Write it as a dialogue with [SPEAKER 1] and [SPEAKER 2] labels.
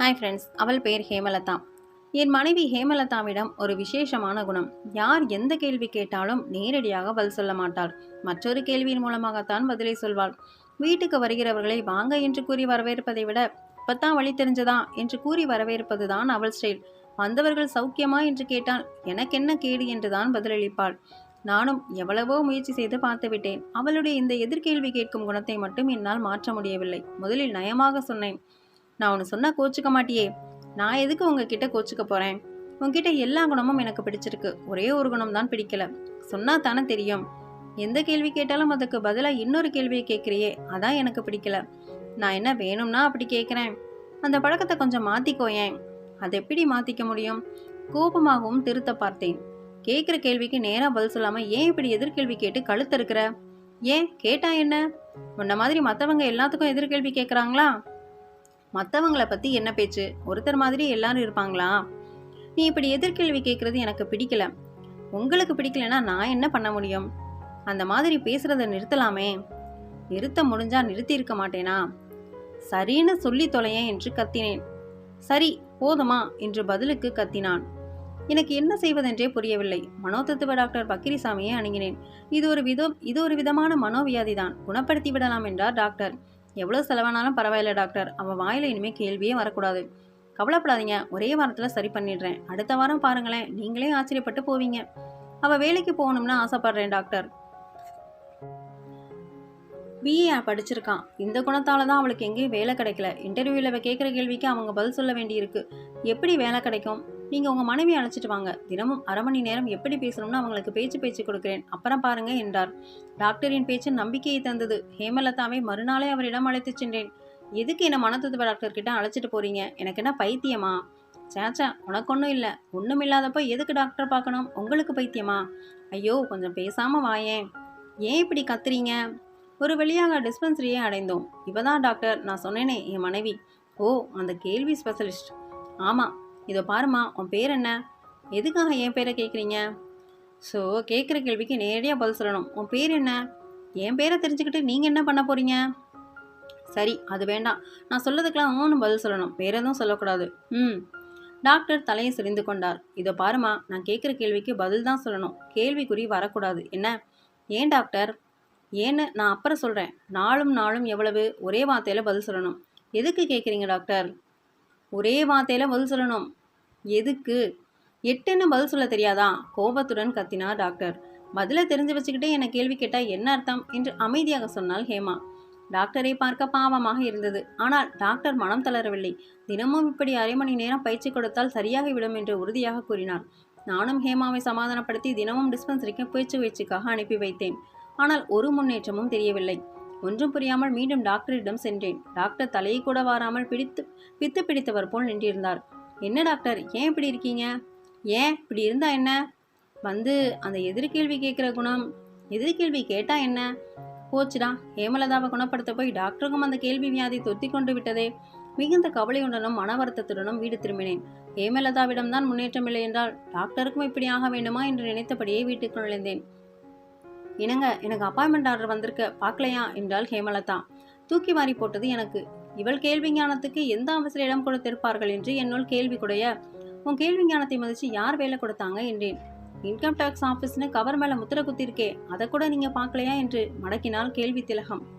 [SPEAKER 1] Hi friends அவள் பெயர் ஹேமலதா. என் மனைவி ஹேமலதாவிடம் ஒரு விசேஷமான குணம். யார் எந்த கேள்வி கேட்டாலும் நேரடியாக பதில் சொல்ல மாட்டாள். மற்றொரு கேள்வியின் மூலமாகத்தான் பதிலை சொல்வாள். வீட்டுக்கு வருகிறவர்களை வாங்க என்று கூறி வரவேற்பதை விட இப்பத்தான் வழி தெரிஞ்சதா என்று கூறி வரவேற்பதுதான் அவள் ஸ்டைல். வந்தவர்கள் சௌக்கியமா என்று கேட்டால் எனக்கென்ன கேடு? என்றுதான் பதிலளிப்பாள். நானும் எவ்வளவோ முயற்சி செய்து பார்த்துவிட்டேன். அவளுடைய இந்த எதிர்கேள்வி கேட்கும் குணத்தை மட்டும் என்னால் மாற்ற முடியவில்லை. முதலில் நயமாக சொன்னேன். நான் ஒன்று சொன்னால் கோச்சுக்க மாட்டியே. நான் எதுக்கு உங்ககிட்ட கோச்சுக்க போகிறேன் உங்ககிட்ட எல்லா குணமும் எனக்கு பிடிச்சிருக்கு. ஒரே ஒரு குணம் தான் பிடிக்கல. சொன்னா தானே தெரியும். எந்த கேள்வி கேட்டாலும் அதுக்கு பதிலாக இன்னொரு கேள்வியை கேட்குறியே. அதான் எனக்கு பிடிக்கல. நான் என்ன வேணும்னா அப்படி கேட்குறேன். அந்த பழக்கத்தை கொஞ்சம் மாற்றிக்கோயேன் அதை எப்படி மாற்றிக்க முடியும்? கோபமாகவும் திருத்த பார்த்தேன். கேட்குற கேள்விக்கு நேராக பதில் சொல்லாம ஏன் இப்படி எதிர்கேள்வி கேட்டு கழுத்திருக்கிற ஏன்? கேட்டா என்ன? உன்ன மாதிரி மற்றவங்க எல்லாத்துக்கும் எதிர்கேள்வி கேட்குறாங்களா? மற்றவங்கள பற்றி என்ன பேச்சு? ஒருத்தர் மாதிரி எல்லாரும் இருப்பாங்களா? நீ இப்படி எதிர்கேள்வி கேட்குறது எனக்கு பிடிக்கல. உங்களுக்கு பிடிக்கலனா நான் என்ன பண்ண முடியும்? அந்த மாதிரி பேசுகிறத நிறுத்தலாமே. நிறுத்த முடிஞ்சா நிறுத்தி இருக்க மாட்டேனா? சரின்னு சொல்லி தொலையேன் என்று கத்தினேன். சரி போதுமா என்று பதிலுக்கு கத்தினான். எனக்கு என்ன செய்வதென்றே புரியவில்லை. மனோதத்துவ டாக்டர் பக்கிரிசாமியை அணுகினேன். இது ஒரு விதம் இது ஒரு விதமான மனோவியாதி தான் குணப்படுத்தி விடலாம் என்றார் டாக்டர். எவ்வளோ செலவானாலும் பரவாயில்ல டாக்டர். அவன் வாயில் இனிமேல் கேள்வியே வரக்கூடாது. கவலைப்படாதீங்க. ஒரே வாரத்தில் சரி பண்ணிடுறேன். அடுத்த வாரம் பாருங்களேன். நீங்களே ஆச்சரியப்பட்டு போவீங்க. அவள் வேலைக்கு போகணும்னு ஆசைப்படுறேன் டாக்டர். பிஏ படிச்சிருக்கான். இந்த குணத்தால் தான் அவளுக்கு எங்கேயும் வேலை கிடைக்கல. இன்டர்வியூவில் கேட்குற கேள்விக்கு அவங்க பதில் சொல்ல வேண்டியிருக்கு. எப்படி வேலை கிடைக்கும்? நீங்கள் உங்கள் மனைவி அழைச்சிட்டு வாங்க. தினமும் அரை மணி நேரம் எப்படி பேசணும்னு அவங்களுக்கு பேச்சு பேச்சு கொடுக்குறேன். அப்புறம் பாருங்க என்றார். டாக்டரின் பேச்சு நம்பிக்கையை தந்தது. ஹேமலதாவை மறுநாளே அவரிடம் அழைத்துச் சென்றேன். எதுக்கு என்ன மனத்துவ டாக்டர் கிட்ட அழைச்சிட்டு போறீங்க? எனக்கு என்ன பைத்தியமா? சேச்சா உனக்கு ஒன்றும் இல்லை. ஒன்றும் இல்லாதப்போ எதுக்கு டாக்டர் பார்க்கணும்? உங்களுக்கு பைத்தியமா? ஐயோ கொஞ்சம் பேசாமல் வாயேன். ஏன் இப்படி கத்துறீங்க? ஒரு வழியாக டிஸ்பென்சரியை அடைந்தோம். இவதான் டாக்டர் நான் சொன்னேனே என் மனைவி. ஓ அந்த கேள்வி ஸ்பெஷலிஸ்ட் ஆமாம் இதோ பாருமா உன் பேர் என்ன? எதுக்காக என் பேரை கேட்குறீங்க? ஸோ கேட்குற கேள்விக்கு நேரடியாக பதில் சொல்லணும். உன் பேர் என்ன? என் பேரை தெரிஞ்சுக்கிட்டு நீங்கள் என்ன பண்ண போகிறீங்க சரி அது வேண்டாம். நான் சொல்லதுக்கெல்லாம் ஒன்றும் பதில் சொல்லணும். வேற எதுவும் சொல்லக்கூடாது. ம். டாக்டர் தலையை சிரிந்து கொண்டார். இதோ பாருமா நான் கேட்குற கேள்விக்கு பதில் தான் சொல்லணும். கேள்விக்குறி வரக்கூடாது. என்ன? ஏன் டாக்டர்? ஏன்னு நான் அப்புறம் சொல்கிறேன் நாளும் நாளும் எவ்வளவு ஒரே வார்த்தையில் பதில் சொல்லணும். எதுக்கு கேட்குறீங்க டாக்டர்? ஒரே வார்த்தையில் பதில் சொல்லணும். எதுக்கு? எட்டுன்னு பதில் சொல்ல தெரியாதா? கோபத்துடன் கத்தினார் டாக்டர். பதிலை தெரிஞ்சு வச்சுக்கிட்டே என்னை கேள்வி கேட்டால் என்ன அர்த்தம்? என்று அமைதியாக சொன்னாள் ஹேமா. டாக்டரை பார்க்க பாவமாக இருந்தது. ஆனால் டாக்டர் மனம் தளரவில்லை. தினமும் இப்படி அரை மணி நேரம் பயிற்சி கொடுத்தால் சரியாகிவிடும் என்று உறுதியாக கூறினார் நானும் ஹேமாவை சமாதானப்படுத்தி தினமும் டிஸ்பென்சரிக்கு பேச்சு பயிற்சிக்காக அனுப்பி வைத்தேன். ஆனால் ஒரு முன்னேற்றமும் தெரியவில்லை. ஒன்றும் புரியாமல் மீண்டும் டாக்டரிடம் சென்றேன். டாக்டர் தலையை கூட வாராமல் பிடித்து பித்து பிடித்தவர் போல் நின்றிருந்தார். என்ன டாக்டர் ஏன் இப்படி இருக்கீங்க? ஏன் இப்படி இருந்தா என்ன? வந்து அந்த எதிர்கேள்வி கேட்குற குணம் எதிர்கேள்வி கேட்டா என்ன? போச்சுடா ஹேமலதாவை குணப்படுத்த போய் டாக்டருக்கும் அந்த கேள்வி வியாதி தொத்தி கொண்டு விட்டதே. மிகுந்த கவலையுடனும் மன வருத்தத்துடனும் வீடு திரும்பினேன். ஹேமலதாவிடம்தான் முன்னேற்றம் இல்லை என்றால் டாக்டருக்கும் இப்படி ஆக வேண்டுமா என்று நினைத்தபடியே வீட்டுக்குள் நுழைந்தேன். என்னங்க எனக்கு அப்பாயின்மெண்ட் ஆர்டர் வந்திருக்க. பார்க்கலையா? என்றாள் ஹேமலதா. தூக்கி வாரி போட்டது எனக்கு. இவள் கேள்வி ஞானத்துக்கு எந்த அவசர இடம் கொடுத்திருப்பார்கள் என்று என்னுள் கேள்வி குடைய. உன் கேள்வி ஞானத்தை மதிச்சு யார் வேலை கொடுத்தாங்க? என்றேன். இன்கம் டேக்ஸ் ஆஃபீஸ்னு கவர் மேலே முத்திர குத்திருக்கே. அதை கூட நீங்கள் பார்க்கலையா? என்று மடக்கினால் கேள்வி திலகம்.